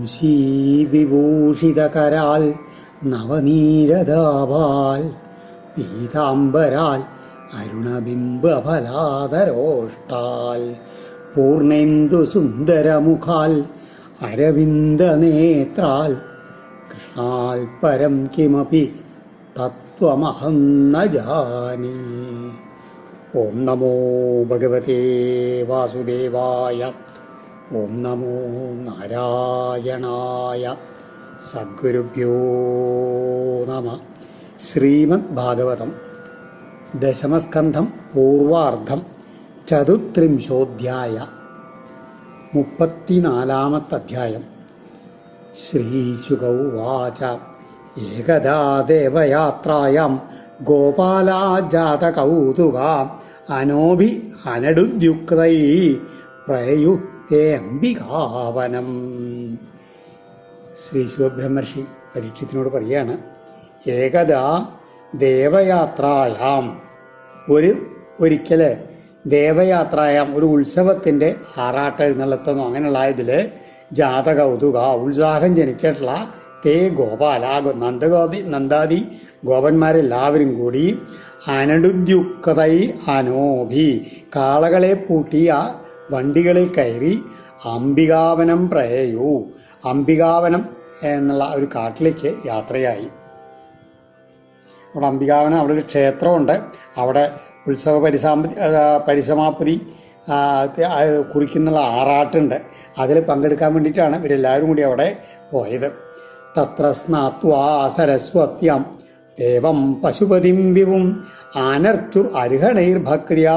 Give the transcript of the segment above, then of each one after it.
വംശീ വിഭൂഷിതകരാൽ നവനീരതാപാൽ പീതാംബരാൽ അരുണബിംബഫലാതരോഷ്ടാൽ പൂർണേന്ദു സുന്ദരമുഖാൽ അരവിന്ദനേത്രാൽ കൃഷ്ണാൽ പരം കിമപി തത്വമഹം ന ജാനേ ഓം നമോ ഭഗവതേ വാസുദേവായ ഓം നമോ നാരായണായ സദ്ഗുരുഭ്യോ നമ. ശ്രീമദ് ഭാഗവതം ദശമസ്കന്ധം പൂർവാർദ്ധം ചതുത്രിംശോധ്യായ മുപ്പത്തിനാലാമത്തെ അധ്യായം ശ്രീശുകൗവാച ഏകദാ ദേവയാത്രായാം ഗോപാലാജാതകൗതുക. അനോഭി അനടുദ്യുക്തൈ പ്രയുക്തേ അംബികാവനം. ശ്രീ ശിവബ്രഹ്മർഷി പരീക്ഷത്തിനോട് പറയാണ് ഏകദാ ദേവയാത്രായാം. ഒരു ഒരിക്കൽ ദേവയാത്രായാം ഒരു ഉത്സവത്തിന്റെ ആറാട്ട എഴുന്നള്ളത്തെന്നോ അങ്ങനെയുള്ള ഇതിൽ ജാതക ഉതുക ഉത്സാഹം ജനിച്ചിട്ടുള്ള തേ ഗോപാല നന്ദഗോതി നന്ദാദി ഗോപന്മാരെല്ലാവരും കൂടി അനടുദ്യുക്തൈ അനോഭി കാളകളെ പൂട്ടിയ വണ്ടികളിൽ കയറി അംബികാവനം പ്രയയൂ അംബികാവനം എന്നുള്ള ഒരു കാട്ടിലേക്ക് യാത്രയായി. അവിടെ അംബികാവനം അവിടെ ഒരു ക്ഷേത്രമുണ്ട്. അവിടെ ഉത്സവ പരിസാമ്പതി ആ, പരിസമാപ്തി കുറിക്കുന്നുള്ള ആറാട്ടുണ്ട്. അതിൽ പങ്കെടുക്കാൻ വേണ്ടിയിട്ടാണ് ഇവരെല്ലാവരും കൂടി അവിടെ പോയത്. തത്ര സ്നാത്വാ സരസ്വത്യം. ദേവം പശുപതിം വിവും. ആനർച്ചുർ അർഹണൈർഭക്ര്യാ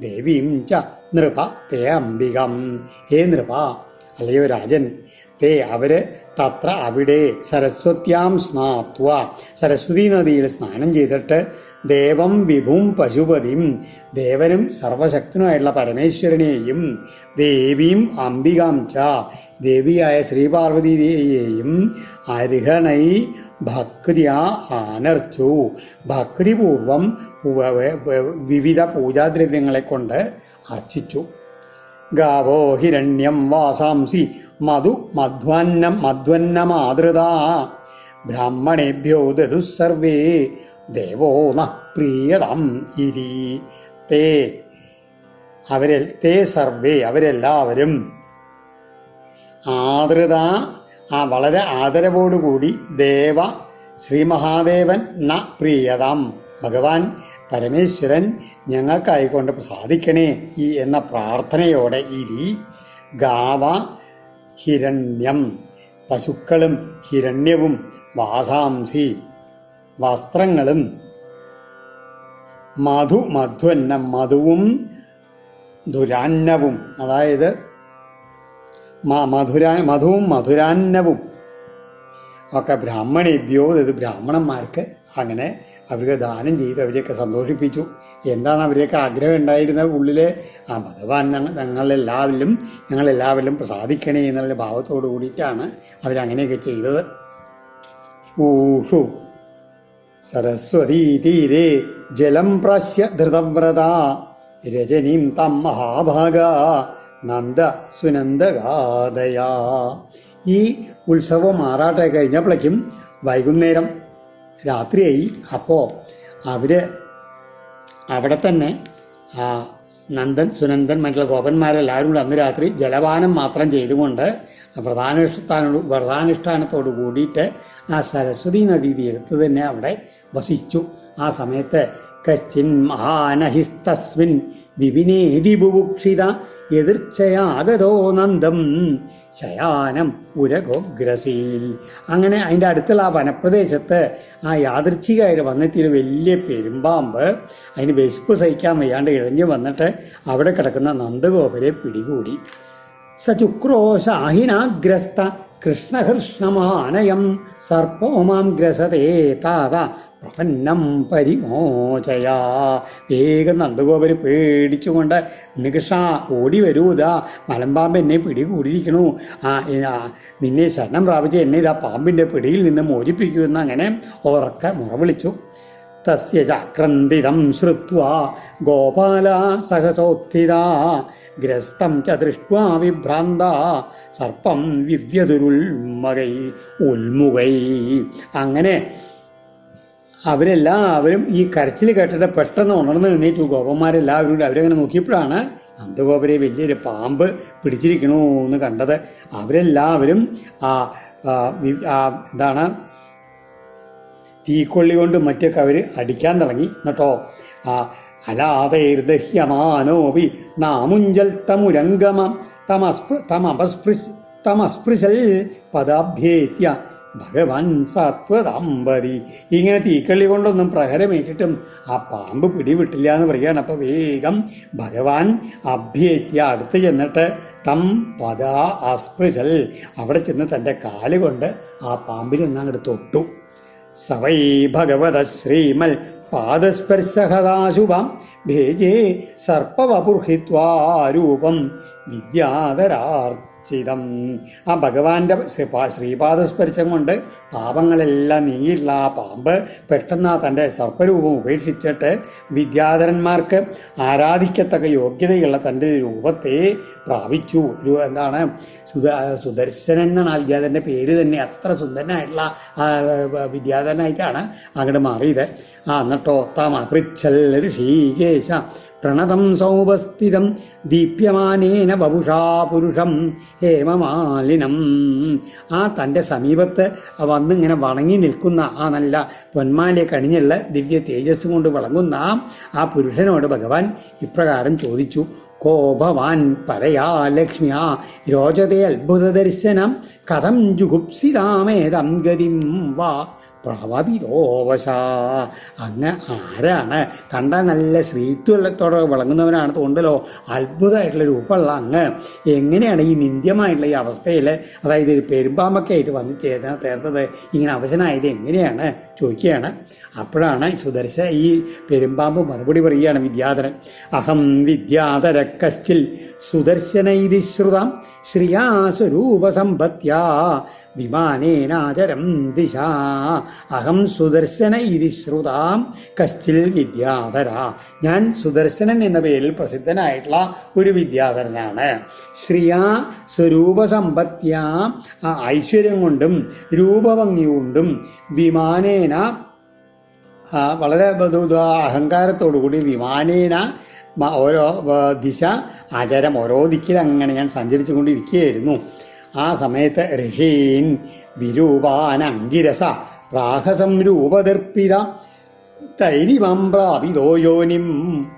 ദേവീം ച നൃപ തേ അംബികം. ഹേ നൃപ അല്ലയോ രാജൻ. തേ അവർ തത്ര അവിടെ സരസ്വത്യാം സ്നാത്വ. സരസ്വതി നദിയിൽ സ്നാനം ചെയ്തിട്ട് ദേവം വിഭും പശുപതിയും ദേവനും സർവശക്തനുമായിട്ടുള്ള പരമേശ്വരനെയും ദേവിയും അംബികാം ച. ദേവിയായ ശ്രീപാർവതിയെയും അർഹണൈ ഭക്തിയ ആനർച്ചു. ഭക്തിപൂർവം വിവിധ പൂജാദ്രവ്യങ്ങളെ കൊണ്ട് അർച്ചിച്ചു ഗാവോ ഹിരണ്യം വാസാംസി മധു മധ്വന്നം മധ്വന്നമാതൃത. ബ്രാഹ്മണേഭ്യോ ദതു സർവേ ദേവോ ന പ്രിയതം ഇരി. തേ അവരെ തേ സർവേ അവരെല്ലാവരും ആതൃത ആ വളരെ ആദരവോടുകൂടി ദേവ ശ്രീ മഹാദേവൻ ന പ്രിയതാം. ഭഗവാൻ പരമേശ്വരൻ ഞങ്ങൾക്കായിക്കൊണ്ട് സാധിക്കണേ ഈ എന്ന പ്രാർത്ഥനയോടെ ഇരി. ഗാവ ഹിരണ്യം പശുക്കളും ഹിരണ്യവും വാസാംസി വസ്ത്രങ്ങളും മധു മധുവന്നം മധുവും ദുരാന്നവും അതായത് മധുരാ മധുവും മധുരാന്നവും. ഒക്കെ ബ്രാഹ്മണേഭ്യോ ഇത് ബ്രാഹ്മണന്മാർക്ക് അങ്ങനെ അവർക്ക് ദാനം ചെയ്ത് അവരെയൊക്കെ സന്തോഷിപ്പിച്ചു. എന്താണ് അവരെയൊക്കെ ആഗ്രഹം ഉണ്ടായിരുന്നത് ഉള്ളിലെ? ആ ഭഗവാൻ ഞങ്ങളെല്ലാവരിലും ഞങ്ങളെല്ലാവരിലും പ്രസാദിക്കണേ എന്നുള്ള ഭാവത്തോടു കൂടിയിട്ടാണ് അവരങ്ങനെയൊക്കെ ചെയ്തത്. ഊഷു സരസ്വതീ തീരെ ജലം പ്രാശ്യ ധൃതവ്രത രജനീം തം മഹാഭാഗ നന്ദ സുനന്ദഗാദയാ ഈ ഉത്സവം മാറാട്ടെ കഴിഞ്ഞപ്പോഴേക്കും വൈകുന്നേരം രാത്രിയായി. അപ്പോൾ അവർ അവിടെ തന്നെ നന്ദൻ സുനന്ദൻ മറ്റുള്ള ഗോപന്മാരെല്ലാവരും കൂടി അന്ന് രാത്രി ജലപാനം മാത്രം ചെയ്തുകൊണ്ട് വ്രതാനുഷ്ഠാനോട് വ്രതാനുഷ്ഠാനത്തോട് കൂടിയിട്ട് ആ സരസ്വതി നദീ തീരത്ത് തന്നെ അവിടെ വസിച്ചു. ആ സമയത്ത് കശ്ചിൻ മഹാനഹിസ്തസ്മിൻ വിപിനേതി ബുഭുക്ഷിത എതിർച്ചയാകതോ നന്ദം. ശയാനം ഉരഗോഗ്രസീൽ അങ്ങനെ അതിന്റെ അടുത്തുള്ള ആ വനപ്രദേശത്ത് ആ യാദൃച്ഛികമായിട്ട് വന്നെത്തിയൊരു വലിയ പെരുമ്പാമ്പ്. അതിന് വിശപ്പ് സഹിക്കാൻ വയ്യാണ്ട് ഇഴഞ്ഞു വന്നിട്ട് അവിടെ കിടക്കുന്ന നന്ദഗോപരെ പിടികൂടി. സചുക്രോശാഹിനാഗ്രസ്ത കൃഷ്ണഹൃഷ്ണമാനയം സർപ്പോമാം ഗ്രസതേ താത പ്രപന്നം പരിമോചയാ. വേഗം നന്ദഗോപര് പേടിച്ചുകൊണ്ട് നികഷ ഓടി വരൂ ഇതാ മലമ്പാമ്പ് എന്നെ പിടികൂടിയിരിക്കണു. ആ നിന്നെ ശരണം പ്രാപിച്ച് എന്നെ ഇതാ പാമ്പിന്റെ പിടിയിൽ നിന്ന് മോചിപ്പിക്കൂ എന്ന് അങ്ങനെ ഉറക്കെ മുറവിളിച്ചു. തസ്യ ചക്രന്തിതം ശ്രുത്വാ. ഗോപാല സഹസോത്ഥിത. ഗ്രസ്തം ച ദൃഷ്ട്വാ വിഭ്രാന്ത. സർപ്പം വിവ്യതുരുൾമകൈ ഉൽമുകൈ അങ്ങനെ അവരെല്ലാവരും ഈ കരച്ചിൽ കേട്ടിട്ട് പെട്ടെന്ന് ഉണർന്ന് നിന്നേറ്റു ഗോപന്മാരെല്ലാവരും അവരങ്ങനെ നോക്കിയപ്പോഴാണ് നന്ദഗോപരെ വലിയൊരു പാമ്പ് പിടിച്ചിരിക്കണു എന്ന് കണ്ടത്. അവരെല്ലാവരും ആ, എന്താണ് തീക്കൊള്ളി കൊണ്ട് മറ്റൊക്കെ അവർ അടിക്കാൻ തുടങ്ങി. എന്നിട്ടോ ആ അലാതൈർദഹ്യമാനോപി നാമുഞ്ചൽ തമുരംഗമം തമസ്പൃ തമപസ്പൃശ് തമസ്പൃശൽ പദാഭ്യേത്യ ഭഗവാൻ സത്വതമ്പതി ഇങ്ങനെ തീക്കള്ളി കൊണ്ടൊന്നും പ്രഹരമേറ്റിട്ടും ആ പാമ്പ് പിടിവിട്ടില്ല എന്ന് പറയുകയാണ് അപ്പോൾ വേഗം ഭഗവാൻ അഭ്യേത്യ അടുത്ത് ചെന്നിട്ട് തം പദാ അസ്പൃശൽ അവിടെ ചെന്ന് തന്റെ കാൽ കൊണ്ട് ആ പാമ്പിനെ ഒന്നങ്ങോട്ട് തൊട്ടു. സവൈ ഭഗവത ശ്രീമൽ പാദസ്പർശഹദാശുഭം ഭേജേ സർപ്പവപുർഹിത്വാരൂപം വിദ്യാധരാർച്ചിതം ആ ഭഗവാന്റെ ശ്രീപാദ ശ്രീപാദസ്പർശം കൊണ്ട് പാപങ്ങളെല്ലാം നീങ്ങിയിട്ടുള്ള ആ പാമ്പ് പെട്ടെന്ന് ആ തന്റെ സർപ്പരൂപം ഉപേക്ഷിച്ചിട്ട് വിദ്യാധരന്മാർക്ക് ആരാധിക്കത്തക്ക യോഗ്യതയുള്ള തന്റെ രൂപത്തെ പ്രാപിച്ചു. ഒരു എന്താണ്? സുദ സുദർശനൻ എന്നാണ് ആ വിദ്യാധരന്റെ പേര് തന്നെ. അത്ര സുന്ദരനായിട്ടുള്ള വിദ്യാധരനായിട്ടാണ് അങ്ങോട്ട് മാറിയത്. ആ എന്നിട്ടോ ഒത്താമ പൃച്ഛൽ ഋഷീകേശ പ്രണതം സൗപസ്ഥിതം ദീപ്യമാനേന വപുഷാ പുരുഷം ഹേമമാലിനം. ആ തന്റെ സമീപത്ത് വന്നിങ്ങനെ വണങ്ങി നിൽക്കുന്ന ആ നല്ല പൊന്മാലെ കണിഞ്ഞുള്ള ദിവ്യ തേജസ് കൊണ്ട് വിളങ്ങുന്ന ആ പുരുഷനോട് ഭഗവാൻ ഇപ്രകാരം ചോദിച്ചു കോ ഭവാൻ പരയാ ലക്ഷ്മ്യാ രോചതേ അത്ഭുത ദർശനം കഥം ജുഗുപ്സിതാമേതം ഗതിം വാ. പ്രവപിതോവശ അങ്ങ് ആരാണ്? കണ്ടാൽ നല്ല ശ്രീത്വത്തോടെ വിളങ്ങുന്നവനാണ് തോണ്ടല്ലോ അത്ഭുതമായിട്ടുള്ള രൂപമുള്ള അങ്ങ്. എങ്ങനെയാണ് ഈ നിന്ദ്യമായിട്ടുള്ള ഈ അവസ്ഥയിൽ അതായത് ഒരു പെരുമ്പാമ്പൊക്കെ ആയിട്ട് വന്ന് ചേർന്ന ചേർത്തത് ഇങ്ങനെ അവശനായത് എങ്ങനെയാണ്? ചോദിക്കുകയാണ്. അപ്പോഴാണ് സുദർശ ഈ പെരുമ്പാമ്പ് മറുപടി പറയുകയാണ് വിദ്യാധരൻ. അഹം വിദ്യാധര കശ്ചിൽ സുദർശന ഇതി ശ്രുതം ശ്രിയാ സ്വരൂപസമ്പത്യാ വിമാനേനാചരം ദിശ. അഹം സുദർശന ഇതി ശ്രുതാം. കശ്ചിൽ വിദ്യാധര. ഞാൻ സുദർശനൻ എന്ന പേരിൽ പ്രസിദ്ധനായിട്ടുള്ള ഒരു വിദ്യാധരനാണ്. ശ്രിയാ സ്വരൂപസമ്പത്യ. ഐശ്വര്യം കൊണ്ടും രൂപഭംഗി കൊണ്ടും വിമാനേന വളരെ അഹങ്കാരത്തോടുകൂടി വിമാനേന ഓരോ ദിശ ആചാരം ഓരോ ദിക്കിൽ അങ്ങനെ ഞാൻ സഞ്ചരിച്ചു കൊണ്ടിരിക്കുകയായിരുന്നു ആ സമയത്ത് ഋഷീൻ വിരൂപാനങ്കിരസ രാഹസം തൈരിമം പ്രാപിതോ യോനിം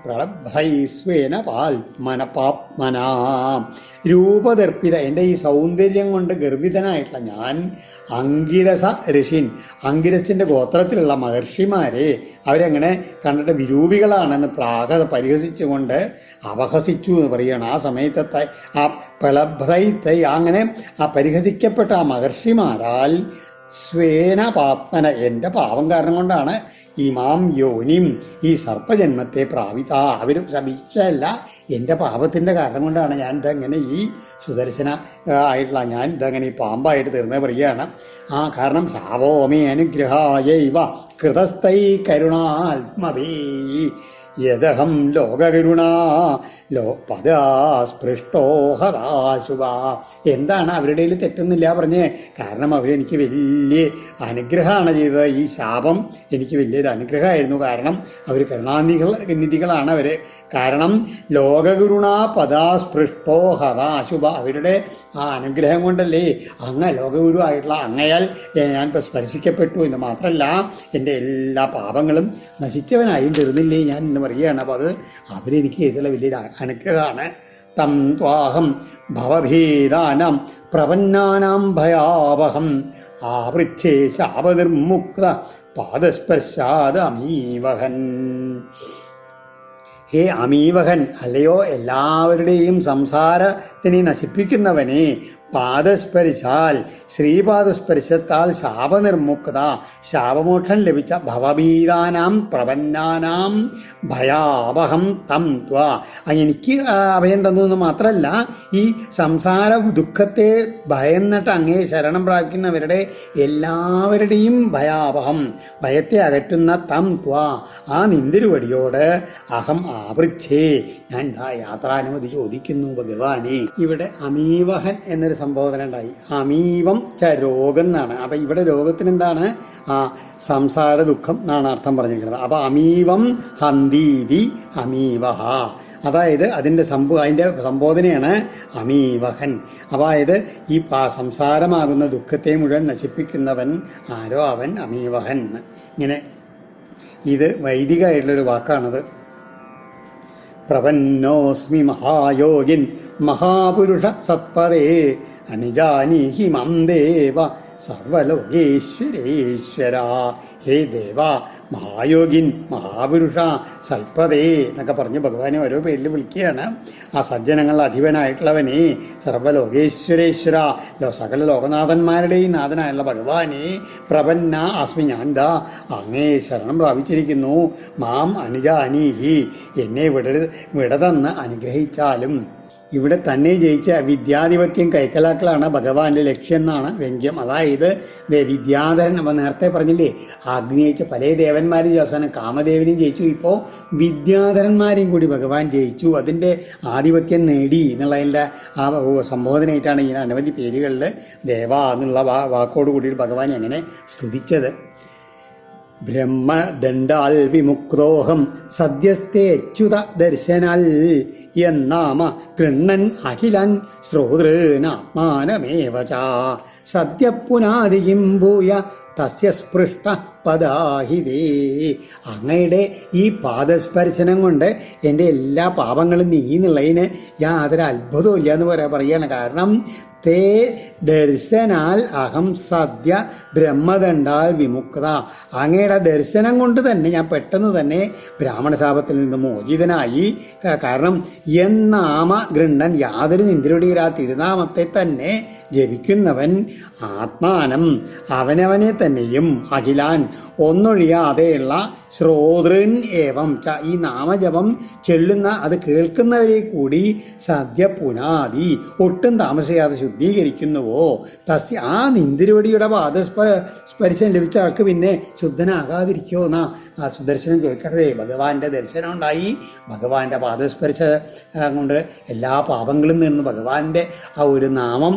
പ്രളഭൈസ്വേന പാൽമനപാപ്മനാ. രൂപദർപ്പിത എന്റെ ഈ സൗന്ദര്യം കൊണ്ട് ഗർഭിതനായിട്ടുള്ള ഞാൻ അങ്കിരസ ഋഷിൻ അങ്കിരസിന്റെ ഗോത്രത്തിലുള്ള മഹർഷിമാരെ അവരങ്ങനെ കണ്ടിട്ട് വിരൂപികളാണെന്ന് പ്രാഗ പരിഹസിച്ചുകൊണ്ട് അപഹസിച്ചു എന്ന് പറയുകയാണ്. ആ സമയത്തെ ആ പ്രളഭ്രൈ തൈ അങ്ങനെ ആ പരിഹസിക്കപ്പെട്ട ആ മഹർഷിമാരാൽ സ്വേന പാത്മന എന്റെ പാവം കാരണം കൊണ്ടാണ് ഇമാം യോനിം ഈ സർപ്പജന്മത്തെ പ്രാപിത. അവരും ശപിച്ചല്ല എന്റെ പാപത്തിന്റെ കാരണം കൊണ്ടാണ് ഞാൻ ഇതങ്ങനെ ഈ സുദർശന ആയിട്ടുള്ള ഞാൻ ഇതങ്ങനെ ഈ പാമ്പായിട്ട് തീർന്നത് പറയുകയാണ്. ആ കാരണം ശാപോമേ അനുഗ്രഹായ ഇവ. കൃതസ്ഥൈ കരുണാത്മവേ യദഹം ലോകകരുണ. ലോ പദാസ്പൃഷ്ടോ ഹതാശുഭ എന്താണ് അവരുടെ തെറ്റൊന്നുമില്ല പറഞ്ഞ്. കാരണം അവരെനിക്ക് വലിയ അനുഗ്രഹമാണ് ചെയ്തത്. ഈ ശാപം എനിക്ക് വലിയൊരു അനുഗ്രഹമായിരുന്നു. കാരണം അവർ കരുണാനിധികൾ നിധികളാണ് അവർ കാരണം ലോകഗുരുണ പദാസ്പൃഷ്ടോ ഹതാശുഭ അവരുടെ ആ അനുഗ്രഹം കൊണ്ടല്ലേ അങ്ങ ലോകഗുരു ആയിട്ടുള്ള അങ്ങയാൽ ഞാൻ ഇപ്പോൾ സ്പർശിക്കപ്പെട്ടു എന്ന് മാത്രമല്ല എന്റെ എല്ലാ പാപങ്ങളും നശിച്ചവനായും തീർന്നില്ലേ ഞാൻ എന്ന് പറയുകയാണ്. അപ്പോൾ അത് അവരെനിക്ക് ചെയ്തുള്ള വലിയൊരു അനുഗ്രഹമാണ് തം ത്വാഹം ഭവഭീതാനാം പ്രപന്നാനാം ഭയാവഹം. ആവൃച്ഛേ ശാപനിർമുക്ത പാദസ്പർശാദമീവഹൻ. ഹേ അമീവഹൻ അല്ലയോ എല്ലാവരുടെയും സംസാരത്തിനെ നശിപ്പിക്കുന്നവനെ പാദസ്പരിശാൽ ശ്രീപാദസ്പരിശത്താൽ ശാപനിർമുക്ത ശാപമോക്ഷം ലഭിച്ച ഭവഭീതാനാം പ്രപന്നാനാം ഭയാവഹം തം ത്വ. എനിക്ക് അഭയം തന്നു എന്ന് മാത്രമല്ല ഈ സംസാര ദുഃഖത്തെ ഭയന്നിട്ട് അങ്ങേ ശരണം പ്രാപിക്കുന്നവരുടെ എല്ലാവരുടെയും ഭയാവഹം ഭയത്തെ അകറ്റുന്ന തം ത്വ. ആ നിന്തിരുവടിയോട് അഹം ആവൃച്ഛേ. ഞാൻ യാത്രാനുമതി ചോദിക്കുന്നു ഭഗവാനെ. ഇവിടെ അമീവഹൻ എന്നൊരു സംബോധന ഉണ്ടായി. അമീവം ച രോഗം എന്നാണ്. അപ്പം ഇവിടെ രോഗത്തിന് എന്താണ് ആ സംസാര ദുഃഖം എന്നാണ് അർത്ഥം പറഞ്ഞിരിക്കുന്നത്. അപ്പം അമീവം ഹന്തീതി അമീവഹ. അതായത് അതിന്റെ സംഭവ അതിന്റെ സംബോധനയാണ് അമീവഹൻ. അതായത് ഈ സംസാരമാകുന്ന ദുഃഖത്തെ മുഴുവൻ നശിപ്പിക്കുന്നവൻ ആരോ? അവൻ അമീവഹൻ. ഇങ്ങനെ ഇത് വൈദികമായിട്ടുള്ളൊരു വാക്കാണത്. പ്രപന്നോസ്മി മഹായോഗിൻ മഹാപുരുഷ സത്പദേ അനുജാനീഹി മം ദേവ. സർവലോകേശ്വരേശ്വര. ഹേ ദേവ മഹായോഗിൻ മഹാപുരുഷ സൽപദേ എന്നൊക്കെ പറഞ്ഞ് ഭഗവാനെ ഓരോ പേരിൽ വിളിക്കുകയാണ്. ആ സജ്ജനങ്ങൾ അധിപനായിട്ടുള്ളവനെ സർവലോകേശ്വരേശ്വര ലോ സകല ലോകനാഥന്മാരുടെയും നാഥനായുള്ള ഭഗവാനെ പ്രപന്ന അസ്മി ഞാൻ ദാ അങ്ങേ ശരണം പ്രാപിച്ചിരിക്കുന്നു. മാം അനുജാനീഹി എന്നെ വിടരുത് വിടതെന്ന് അനുഗ്രഹിച്ചാലും ഇവിടെ തന്നെ ജയിച്ച വിദ്യാധിപത്യം കൈക്കലാക്കലാണ് ഭഗവാന്റെ ലക്ഷ്യം എന്നാണ് വ്യംഗ്യം. അതായത് വിദ്യാധരൻ അവ നേരത്തെ പറഞ്ഞില്ലേ അഗ്നി ജയിച്ച പല ദേവന്മാരും അവസാനം കാമദേവനെയും ജയിച്ചു. ഇപ്പോൾ വിദ്യാധരന്മാരെയും കൂടി ഭഗവാൻ ജയിച്ചു. അതിന്റെ ആധിപത്യം നേടി എന്നുള്ളതിന്റെ ആ സംബോധനയായിട്ടാണ് ഈ അനവധി പേരുകളിൽ ദേവ എന്നുള്ള വാക്കോട് കൂടി ഭഗവാൻ എങ്ങനെ സ്തുതിച്ചത്. ബ്രഹ്മദണ്ഡാൽ വിമുക്തോഹം സദ്യസ്തേ അച്യുത ദർശനാൽ എന്നാമ കൃണ്ണൻ അഖിലൻ ശ്രോതൃനാത്മാനമേവ സദ്യ ഭൂയ തസ്യ സ്പൃഷ്ട പദാഹിതേ. അങ്ങയുടെ ഈ പാദസ്പർശനം കൊണ്ട് എന്റെ എല്ലാ പാപങ്ങളും നീന്നുള്ളതിന് യാതൊരു അത്ഭുതവും ഇല്ല എന്ന് പറയാ പറയാണ് കാരണം തേ ദർശനാൽ അഹം സദ്യ ബ്രഹ്മദണ്ഡാൽ വിമുക്ത. അങ്ങയുടെ ദർശനം കൊണ്ട് തന്നെ ഞാൻ പെട്ടെന്ന് തന്നെ ബ്രാഹ്മണ ബ്രാഹ്മണശാപത്തിൽ നിന്ന് മോചിതനായി. കാരണം എന്നാമ ഗൃണ്ണൻ യാതൊരു നിന്ദ്രയുടെ ആ തിരുനാമത്തെ തന്നെ ജപിക്കുന്നവൻ ആത്മാനം. അവനവനെ തന്നെയും അഖിലാൻ ഒന്നൊഴിയാതെയുള്ള ശ്രോതൃൻ ഏവം. ച ഈ നാമജപം ചെല്ലുന്ന അത് കേൾക്കുന്നവരെ കൂടി സദ്യ പുനാദി ഒട്ടും താമസിയാതെ ശുദ്ധീകരിക്കുന്നുവോ? തസ്യ ആ നിന്തിരുവടിയുടെ പാദസ്പ സ്പർശം ലഭിച്ച ആൾക്ക് പിന്നെ ശുദ്ധനാകാതിരിക്കുമോ എന്നാ ആ സുദർശനം ചോദിക്കട്ടെ ഭഗവാന്റെ ദർശനം ഉണ്ടായി. ഭഗവാന്റെ പാദസ്പർശ കൊണ്ട് എല്ലാ പാപങ്ങളും നിന്ന് ഭഗവാന്റെ ആ ഒരു നാമം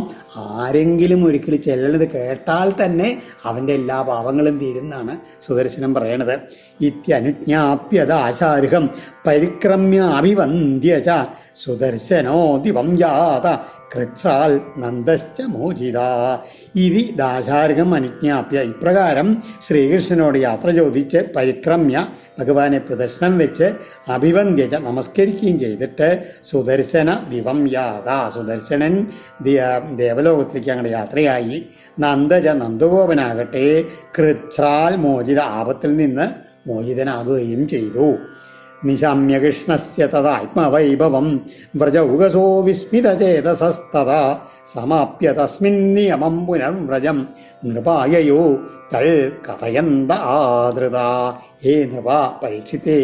ആരെങ്കിലും ഒരിക്കൽ ചെല്ലണത് കേട്ടാൽ തന്നെ അവന്റെ എല്ലാ പാപങ്ങളും തീരുന്നാണ് സുദർശനം പറയണത്. ഇത്യനുജ്ഞാപ്യത ആശാർഹം പരിക്രമ്യ അഭിവന്ദ്യ ച സുദർശനോ ദിവം യാത കൃച്ഛാൽ നന്ദശ്ച മോചിത. ഇതി ദാശാർഹം അനുജ്ഞാപ്യ. ഇപ്രകാരം ശ്രീകൃഷ്ണനോട് യാത്ര ചോദിച്ച് പരിക്രമ്യ ഭഗവാനെ പ്രദർശനം വെച്ച് അഭിവന്ദ്യച്ച നമസ്കരിക്കുകയും ചെയ്തിട്ട് സുദർശന ദിവം യാത സുദർശനൻ ദേവലോകത്തിലേക്ക് അങ്ങോട്ട് യാത്രയായി. നന്ദജ നന്ദഗോപനാകട്ടെ കൃച്ഛാൽ മോചിത ആപത്തിൽ നിന്ന് മോചിതനാകുകയും ചെയ്തു. കൃഷ്ണസ്യ തദാത്മവൈഭവം വ്രജൗകസോ വിസ്മിതചേതസസ്തഥാ. സമാപ്യ തസ്മിൻ നിയമം പുനർവ്രജം നൃപായയോ തൽ കഥയന്ത ആദൃത ഹേ നൃപ പരീക്ഷിത്തെ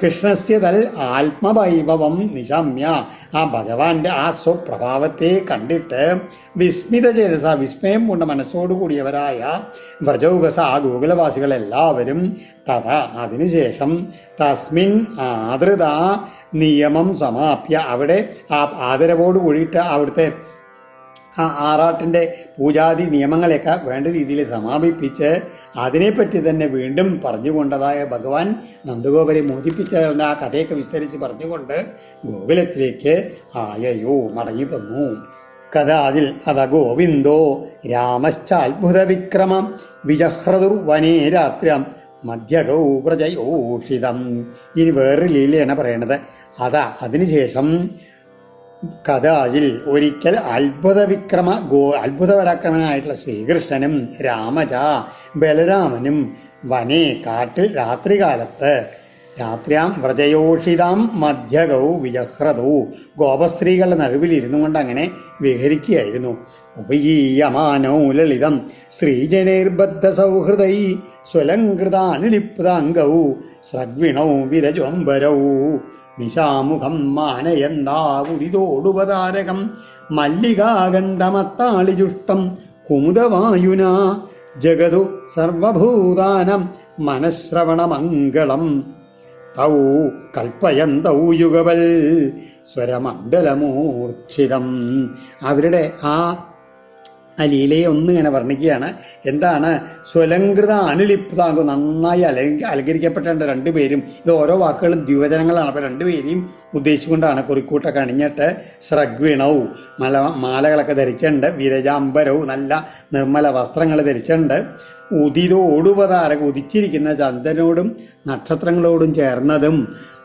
കൃഷ്ണസ്യ തൽ ആത്മവൈഭവം നിശമ്യ ആ ഭഗവാന്റെ ആ സ്വപ്രഭാവത്തെ കണ്ടിട്ട് വിസ്മിത ചേതസ വിസ്മയം കൊണ്ട് മനസ്സോടുകൂടിയവരായ വ്രജൗകസ ആ ഗോകുലവാസികളെല്ലാവരും തഥ അതിനുശേഷം തസ്മിൻ ആദൃത നിയമം സമാപ്യ. അവിടെ ആ ആദരവോടു കൂടിയിട്ട് അവിടുത്തെ ആ ആറാട്ടിന്റെ പൂജാതി നിയമങ്ങളെയൊക്കെ വേണ്ട രീതിയിൽ സമാപിപ്പിച്ച് അതിനെപ്പറ്റി തന്നെ വീണ്ടും പറഞ്ഞുകൊണ്ടതായ ഭഗവാൻ നന്ദഗോപരെ മോചിപ്പിച്ചതിന്റെ ആ കഥയൊക്കെ വിസ്തരിച്ച് പറഞ്ഞുകൊണ്ട് ഗോകുലത്തിലേക്ക് ആയയോ മടങ്ങി വന്നു കഥ അതിൽ അത ഗോവിന്ദോ രാമശ്ചാത്ഭുത വിക്രമം വിജഹ്രതുർ വനേ രാത്രം മധ്യഗൗവ്രജയോഷിതം ഇനി വേറൊരു ലീലയാണ് പറയണത്. അതാ അതിനുശേഷം കഥാജിൽ ഒരിക്കൽ അത്ഭുത വിക്രമ ഗോ അത്ഭുതപരാക്രമനായിട്ടുള്ള ശ്രീകൃഷ്ണനും രാമജ ബലരാമനും വനേ കാട്ടിൽ രാത്രികാലത്ത് രാത്രിയാം വ്രജയോഷിതാം മധ്യകൗ വിജഹ്രതൗ ഗോപസ്ത്രീകളുടെ നടുവിലിരുന്നു കൊണ്ട് അങ്ങനെ വിഹരിക്കുകയായിരുന്നു. ഉപയീയമാനോ ലളിതം ശ്രീജനൈർബദ്ധ സൗഹൃദൈ സ്വലങ്കൃതാനുലിപ്താംഗൗ സദ്വിണൗ വിരജോംബരൗ. നിശാമുഖം മാനയന്താവുദിതോടുപതാരകം മല്ലികാഗന്ധമത്താളിജുഷ്ടം കുമുദവായുന. ജഗതു സർവഭൂതാനം മനഃശ്രവണമംഗളം തൗ കൽപ്പയന്തൗ യുഗവൽ സ്വരമണ്ഡലമൂർച്ഛിതം. അവരുടെ ആ ആ ലീലയെ ഒന്നിങ്ങനെ വർണിക്കുകയാണ്. എന്താണ്? സ്വലങ്കൃത അനുലിപ്താങ്കു നന്നായി അലങ്ക രണ്ട് രണ്ടുപേരും ഇത് ഓരോ വാക്കുകളും ദ്വിവചനങ്ങളാണ്. അപ്പോൾ രണ്ടുപേരെയും ഉദ്ദേശിച്ചുകൊണ്ടാണ് കുറിക്കൂട്ടൊക്കെ അണിഞ്ഞിട്ട് സ്രഗ്വിണവും മല മാലകളൊക്കെ ധരിച്ചിട്ടുണ്ട്. വിരജാംബരവും നല്ല നിർമ്മല വസ്ത്രങ്ങൾ ധരിച്ചിട്ടുണ്ട്. ഉദിതോടുപതാരക ഉദിച്ചിരിക്കുന്ന ചന്ദനോടും നക്ഷത്രങ്ങളോടും ചേർന്നതും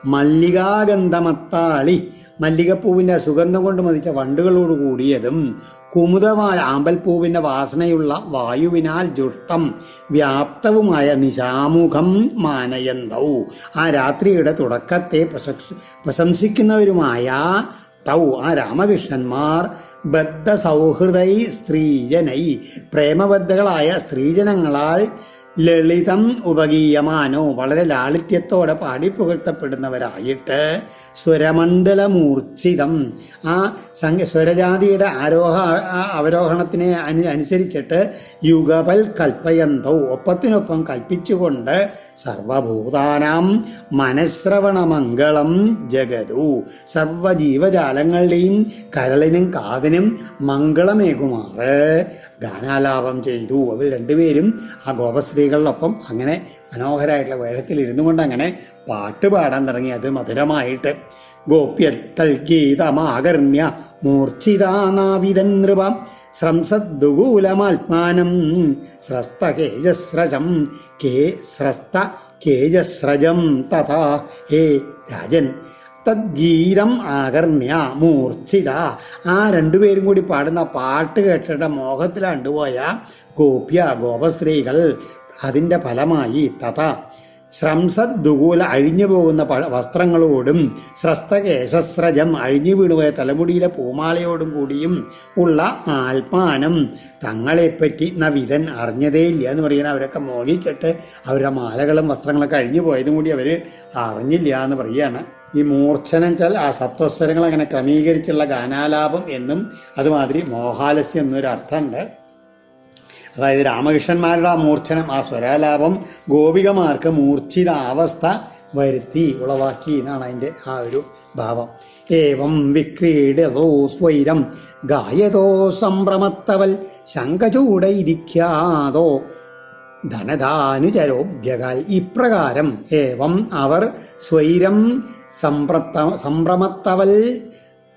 മല്ലികാഗന്ധമത്താളി മല്ലികപ്പൂവിന്റെ സുഗന്ധം കൊണ്ട് മതിച്ച വണ്ടുകളോട് കൂടിയതും കുമുദമായ ആമ്പൽപ്പൂവിന്റെ വാസനയുള്ള വായുവിനാൽ ദുഷ്ടം വ്യാപ്തവുമായ നിശാമുഖം മാനയന്തൗ. ആ രാത്രിയുടെ തുടക്കത്തെ പ്രശംസ പ്രശംസിക്കുന്നവരുമായ തൗ. ആ രാമകൃഷ്ണന്മാർ ബദ്ധ സൗഹൃദൈ സ്ത്രീജനൈ. പ്രേമബദ്ധകളായ സ്ത്രീജനങ്ങളാൽ ലളിതം ഉപഗീയമാനോ വളരെ ലാളിത്യത്തോടെ പാടി പാടിപ്പുകഴ്ത്തപ്പെടുന്നവരായിട്ട് സ്വരമണ്ഡലമൂർച്ഛിതം. ആ സംഘ സ്വരജാതിയുടെ ആരോഹ അവരോഹണത്തിനെ അനു അനുസരിച്ചിട്ട് യുഗപൽ കൽപ്പയന്തോ ഒപ്പത്തിനൊപ്പം കൽപ്പിച്ചുകൊണ്ട് സർവഭൂതാനാം മനഃശ്രവണമംഗളം ജഗതു സർവജീവജാലങ്ങളുടെയും കരളിനും കാതിനും മംഗളമേകുമാറ്. ഗാനാലാപം ചെയ്തു. അവർ രണ്ടുപേരും ആ ഗോപസ്ത്രീകളിലൊപ്പം അങ്ങനെ മനോഹരമായിട്ടുള്ള വേഷത്തിൽ ഇരുന്നു കൊണ്ട് അങ്ങനെ പാട്ട് പാടാൻ തുടങ്ങി. അത് മധുരമായിട്ട്. ഗോപ്യത്തൽ ഗീതമാകർണ്യ മൂർച്ഛിതാനാവിതൻ നൃപം സ്രംസദ്ദുകൂലമാത്മാനം സ്രസ്ത കേജസ്രജം കേ സ്രസ്ത കേജസ്രജം തഥാ ഹേ രാജൻ. തദ്ഗീതം ആകർണ്യ മൂർച്ഛിത. ആ രണ്ടുപേരും കൂടി പാടുന്ന പാട്ട് കേട്ടിട്ട് മോഹത്തിലാണ്ടുപോയ ഗോപ്യ ഗോപസ്ത്രീകൾ അതിന്റെ ഫലമായി തഥ ശ്രംസദ്ദുകൂല അഴിഞ്ഞു പോകുന്ന വസ്ത്രങ്ങളോടും സ്രസ്തകേശസ്രജം അഴിഞ്ഞു വീണുപോയ തലമുടിയിലെ പൂമാലയോടും കൂടിയും ഉള്ള ആത്മാനം തങ്ങളെപ്പറ്റി നവിതൻ അറിഞ്ഞതേയില്ല എന്ന് പറയുന്നത് അവരൊക്കെ മോഹിച്ചിട്ട് അവരുടെ മാലകളും വസ്ത്രങ്ങളൊക്കെ അഴിഞ്ഞു പോയതും കൂടി അവർ അറിഞ്ഞില്ല എന്ന് പറയുകയാണ്. ഈ മൂർച്ഛനം വെച്ചാൽ ആ സത്വസ്വരങ്ങൾ അങ്ങനെ ക്രമീകരിച്ചുള്ള ഗാനാലാപം എന്നും അതുമാതിരി മോഹാലസ്യം എന്നൊരു അർത്ഥമുണ്ട്. അതായത് രാമകൃഷ്ണന്മാരുടെ ആ മൂർച്ഛനം ആ സ്വരാലാപം ഗോപികമാർക്ക് മൂർച്ഛിത അവസ്ഥ വരുത്തി ഉളവാക്കി എന്നാണ് അതിന്റെ ആ ഒരു ഭാവം. ഏവം വിക്രീഡതോ സ്വൈരം ഗായതോ സംഭ്രമത്തവൽ ശങ്കചൂടയിരിക്കാതോ ധനധാനുചരോഭ്യകാൽ ഇപ്രകാരം ഏവം അവർ സ്വൈരം സംപ്രത്ത സംഭ്രമത്തവൽ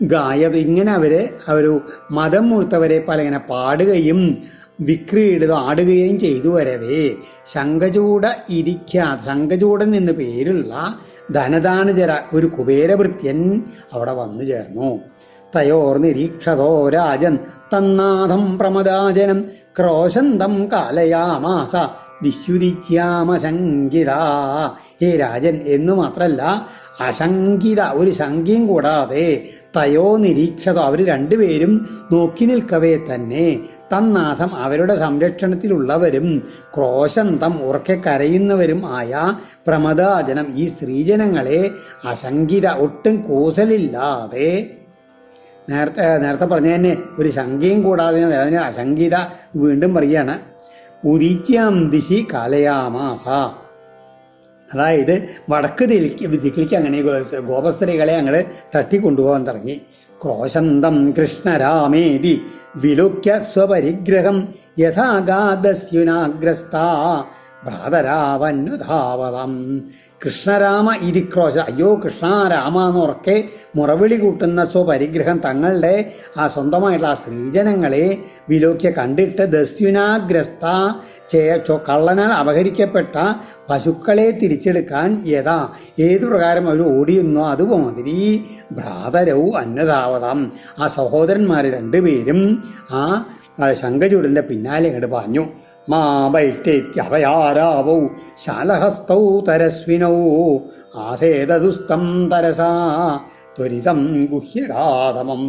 ഗായത്. ഇങ്ങനെ അവർ ഒരു മതം മൂർത്തവരെ പല ഇങ്ങനെ പാടുകയും വിക്രീഡിത ആടുകയും ചെയ്തു വരവേ. ശങ്കചൂട ഇരിക്കാ ശങ്കചൂടൻ എന്ന് പേരുള്ള ധനദാനുചര ഒരു കുബേരഭൃത്യൻ അവിടെ വന്നു ചേർന്നു. തയോർ നിരീക്ഷതോ രാജൻ തന്നാഥം പ്രമദാജനം ക്രോശന്തം കാലയാമാസ വിശ്വതിക്യാമശങ്കിത ഹേ രാജൻ എന്ന് മാത്രല്ല അശങ്കിത ഒരു ശങ്കയും കൂടാതെ തയോ നിരീക്ഷത അവർ രണ്ടുപേരും നോക്കി നിൽക്കവേ തന്നെ. തന്നാഥം അവരുടെ സംരക്ഷണത്തിലുള്ളവരും ക്രോശന്തം ഉറക്കെ കരയുന്നവരും ആയ പ്രമദാജനം ഈ സ്ത്രീജനങ്ങളെ അശങ്കിത ഒട്ടും കൂസലില്ലാതെ. നേരത്തെ നേരത്തെ പറഞ്ഞ തന്നെ ഒരു ശങ്കയും കൂടാതെ അതിന് അശങ്കിത വീണ്ടും പറയുകയാണ്. ഉദിച്ചാം ദിശി കാലയാമാസ അതായത് വടക്ക് ദിക്ക് ദിക്കിലേക്ക് അങ്ങനെ ഗോപസ്ത്രീകളെ അങ്ങോട്ട് തട്ടിക്കൊണ്ടുപോകാൻ തുടങ്ങി. ക്രോശന്തം കൃഷ്ണരാമേതി വിലുക്യ സ്വപരിഗ്രഹം യഥാഗാദസ്യുനാഗ്രസ്ത ഭ്രാതരാവന്യുധാവതം. കൃഷ്ണരാമ ഇതി ക്രോശ അയ്യോ കൃഷ്ണ രാമ എന്നുറക്കെ മുറവിളി കൂട്ടുന്ന സ്വപരിഗ്രഹം തങ്ങളുടെ ആ സ്വന്തമായിട്ടുള്ള ആ സ്ത്രീജനങ്ങളെ വിലോക്യ കണ്ടിട്ട് ദസ്യുനാഗ്രസ്ത കള്ളനാൽ അപഹരിക്കപ്പെട്ട പശുക്കളെ തിരിച്ചെടുക്കാൻ യഥാ ഏതു പ്രകാരം അവർ ഓടിയുന്നോ അതുമാതിരി ഭ്രാതരവും അന്നദാവതം ആ സഹോദരന്മാർ രണ്ടുപേരും ആ ശങ്കചൂടന്റെ പിന്നാലെ ഇങ്ങോട്ട് പറഞ്ഞു മാ ബൈട്ടേത്യഭയാരാവൗ ശാലഹസ്തൗ തരസ്വിനൗ. ആസേതദുസ്തം തരസാ. ത്വരിതം ഗുഹ്യരാതമം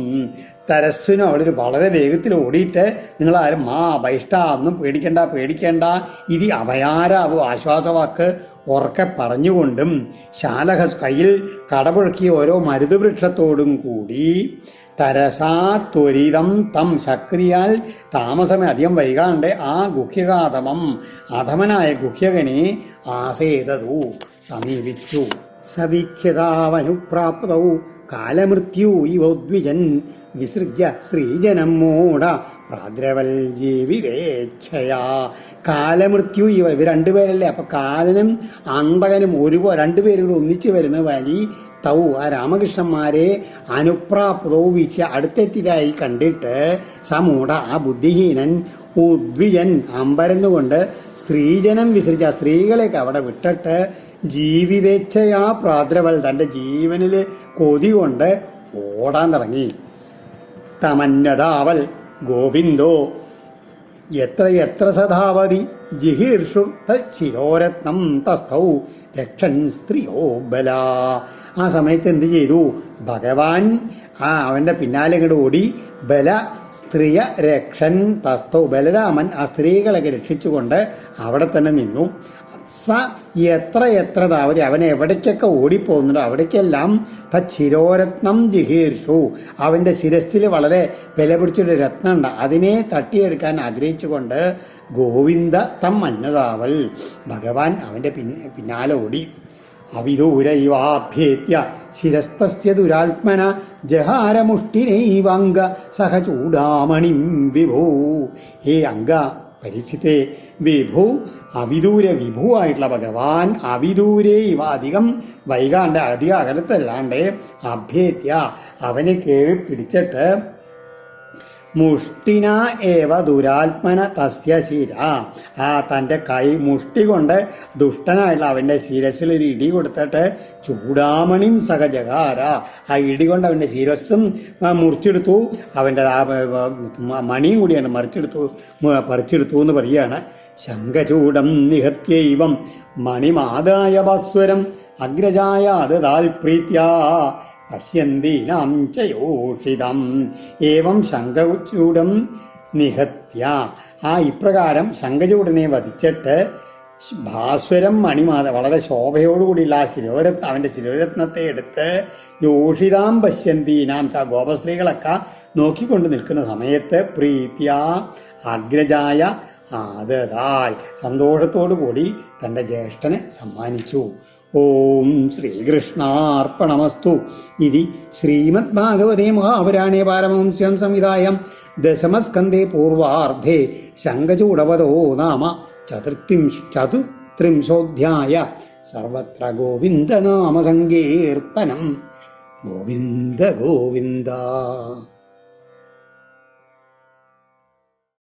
തരസ്സിനും അവളിൽ വളരെ വേഗത്തിൽ ഓടിയിട്ട് നിങ്ങൾ നിങ്ങളാരും മാ ബൈഷ്ട ഒന്നും പേടിക്കേണ്ട പേടിക്കേണ്ട. ഇത് അഭയാരാവു ആശ്വാസവാക്ക് ഉറക്കെ പറഞ്ഞുകൊണ്ടും ശാലഹ കയ്യിൽ കടപുഴക്കിയ ഓരോ മരുതുവൃക്ഷത്തോടും കൂടി. തരസാ ത്വരിതം തം ശക്തിയാൽ താമസമേ അധികം വൈകാണ്ട് ആ ഗുഹ്യകാതമം അധമനായ ഗുഹ്യകനെ ആസേതതു സമീപിച്ചു. സവിഖ്യതാവനുപ്രാപ്തൗ. കാലമൃത്യു ഇവോദ്വിജൻ വിസൃജ്യ ശ്രീജനം മൂട പ്രാദ്രവൽ ജീവിതേച്ഛയാ കാലമൃത്യു ഇവ ഇവ രണ്ടുപേരല്ലേ? അപ്പൊ കാലനും അന്തകനും ഒരുപോ രണ്ടുപേരും കൂടെ ഒന്നിച്ചു വരുന്ന വലി തൗ. ആ രാമകൃഷ്ണന്മാരെ അനുപ്രാപ്തവും വീക്ഷ. അടുത്തെത്തിയതായി കണ്ടിട്ട് സമൂട ആ ബുദ്ധിഹീനൻ ഉദ്വിജൻ അമ്പരന്നുകൊണ്ട് സ്ത്രീജനം വിസൃജ സ്ത്രീകളെയൊക്കെ അവിടെ വിട്ടിട്ട് ജീവിതേച്ഛയാ പ്രാദ്രവൽ തന്റെ ജീവനിൽ കൊതി കൊണ്ട് ഓടാൻ തുടങ്ങി. തമന്യതാവൽ ഗോവിന്ദോ എത്ര എത്ര സദാവതി ജിഹീർഷു ചിരോരത്നം തസ്ഥൗ രക്ഷൻ സ്ത്രീയോ ബല. ആ സമയത്ത് എന്ത് ചെയ്തു? ഭഗവാൻ ആ അവന്റെ പിന്നാലെ ഇങ്ങോട്ട് ഓടി ബല സ്ത്രീയ രക്ഷൻ തസ്ഥൗ ബലരാമൻ ആ സ്ത്രീകളൊക്കെ രക്ഷിച്ചുകൊണ്ട് അവിടെ തന്നെ നിന്നു. സ എത്ര എത്ര താവതി അവൻ എവിടേക്കൊക്കെ ഓടിപ്പോകുന്നുണ്ടോ അവിടേക്കെല്ലാം തച്ചിരോരത്നം ജിഹീർഷു അവന്റെ ശിരസ്സിൽ വളരെ വില പിടിച്ചൊരു രത്നമുണ്ട്. അതിനെ തട്ടിയെടുക്കാൻ ആഗ്രഹിച്ചുകൊണ്ട് ഗോവിന്ദ തം അന്നതാവൽ ഭഗവാൻ അവന്റെ പിന്നെ പിന്നാലെ ഓടി. അവിദൂരൈവാഭ്യേത്യ ശിരസ്തസ്യ ദുരാത്മന ജഹാരമുഷ്ടിനൈവാംഗ സഹ ചൂടാമണിം വിഭൂ. ഹേ അംഗ പരീക്ഷിത്തെ വിഭു അവിദൂര വിഭുവായിട്ടുള്ള ഭഗവാൻ അവിദൂരെ ഇവ അധികം വൈകാണ്ട് അധികം അകലത്തല്ലാണ്ട് അഭ്യേത്യ അവനെ കേറി പിടിച്ചിട്ട് മുഷ്ടിന ഏവ ദുരാത്മന തസ്യ ശിര. ആ തന്റെ കൈ മുഷ്ടി കൊണ്ട് ദുഷ്ടനായിട്ടുള്ള അവന്റെ ശിരസിൽ ഒരു ഇടി കൊടുത്തിട്ട് ചൂടാമണിയും സഹജകാര. ആ ഇടി കൊണ്ട് അവന്റെ ശിരസ്സും മുറിച്ചെടുത്തു. അവന്റെ ആ ആ, കൂടി മണിയും കൂടിയാണ് മറിച്ചെടുത്തു പറിച്ചെടുത്തു എന്ന് പറയുകയാണ്. ശംഖചൂടം നിഹത്യൈവം മണിമാതായ ഭാസ്വരം അഗ്രജായ അത് താൽപ്രീത്യാ. പശ്യന്തീനാം ചയോഷിതം ഏവം ശംഖചൂടം നിഹത്യ. ആ ഇപ്രകാരം ശംഖചൂടനെ വധിച്ചിട്ട് ഭാസ്വരം മണിമാത വളരെ ശോഭയോടുകൂടിയുള്ള ആ ശിരോരത്ന അവന്റെ ശിരോരത്നത്തെ എടുത്ത് യോഷിതാം പശ്യന്തീനാം ച ഗോപസ്ത്രീകളൊക്കെ നോക്കിക്കൊണ്ട് നിൽക്കുന്ന സമയത്ത് പ്രീത്യ അഗ്രജായ ആദതാൽ സന്തോഷത്തോടു കൂടി തന്റെ ജ്യേഷ്ഠനെ സമ്മാനിച്ചു. ഓം ശ്രീകൃഷ്ണാർപ്പണമസ്തു. ഇതി ശ്രീമദ് ഭാഗവതേ മഹാപുരാണേ പാരമംസ്യം സംവിധായം. ദശമസ്കന്ധേ പൂർവാർദ്ധേ ശങ്കചൂടവതോ നാമ ചതുർത്തിംശ് ചതുത്രിംശോധ്യായ. സർവത്ര ഗോവിന്ദനാമസങ്കീർത്തനം. ഗോവിന്ദ ഗോവിന്ദ.